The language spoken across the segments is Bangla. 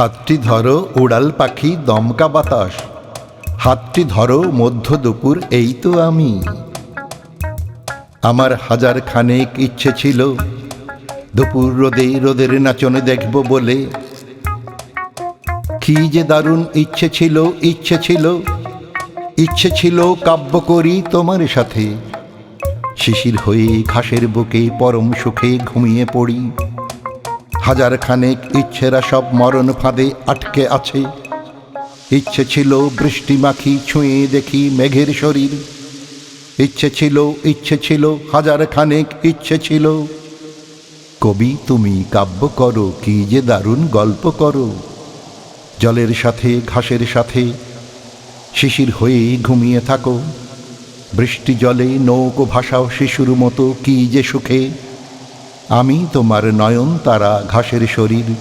হাতটি ধরো উড়াল পাখি দমকা বাতাস। হাতটি ধরো মধ্য দুপুর, এই তো আমি। আমার হাজার খানেক ইচ্ছে ছিল দুপুর রোদে রোদের নাচনে দেখব বলে। কি যে দারুণ ইচ্ছে ছিল ইচ্ছে ছিল ইচ্ছে ছিল কাব্য করি তোমার সাথে। শিশির হয়ে ঘাসের বুকে পরম সুখে ঘুমিয়ে পড়ি। হাজার খানেক ইচ্ছেরা সব মরণ ফাঁদে আটকে আছে। ইচ্ছে ছিল বৃষ্টি মাখি ছুঁয়ে দেখি মেঘের শরীর। ইচ্ছে ছিল ইচ্ছে ছিল হাজার খানেক ইচ্ছে ছিল। কবি, তুমি কাব্য করো, কি যে দারুণ গল্প করো। জলের সাথে, ঘাসের সাথে, শিশির হয়ে ঘুমিয়ে থাকো। বৃষ্টি জলে, নৌকো ভাসাও শিশুর মতো, কি যে সুখে। আমি তোমার নয়ন তারা ঘাসের শরীর।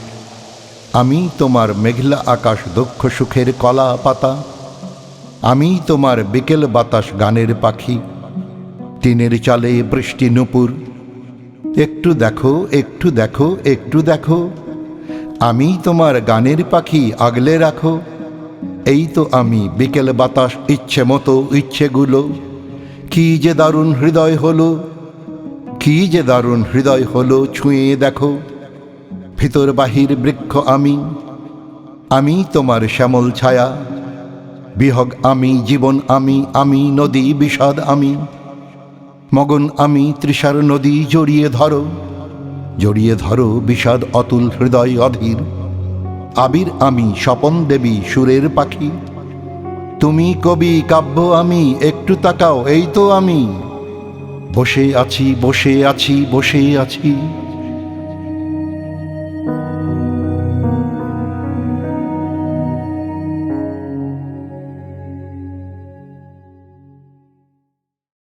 আমি তোমার মেঘলা আকাশ দক্ষ সুখের কলা পাতা। আমি তোমার বিকেল বাতাস গানের পাখি। টিনের চালে বৃষ্টি নুপুর। একটু দেখো একটু দেখো একটু দেখো। আমি তোমার গানের পাখি আগলে রাখো। এই তো আমি বিকেল বাতাস ইচ্ছে মতো ইচ্ছেগুলো। কি যে দারুণ হৃদয় হলো। কি যে দারুণ হৃদয় হলো ছুঁয়ে দেখো। ভিতর বাহির বৃক্ষ আমি আমি তোমার শ্যামল ছায়া। বিহগ আমি, জীবন আমি আমি নদী বিষাদ আমি। মগন আমি, তৃষার নদী জড়িয়ে ধরো। জড়িয়ে ধরো বিষাদ অতুল হৃদয় অধীর। আবির আমি, স্বপন দেবী সুরের পাখি। তুমি কবি, কাব্য আমি, একটু তাকাও, এই তো আমি। বসে আছি বসে আছি বসে আছি।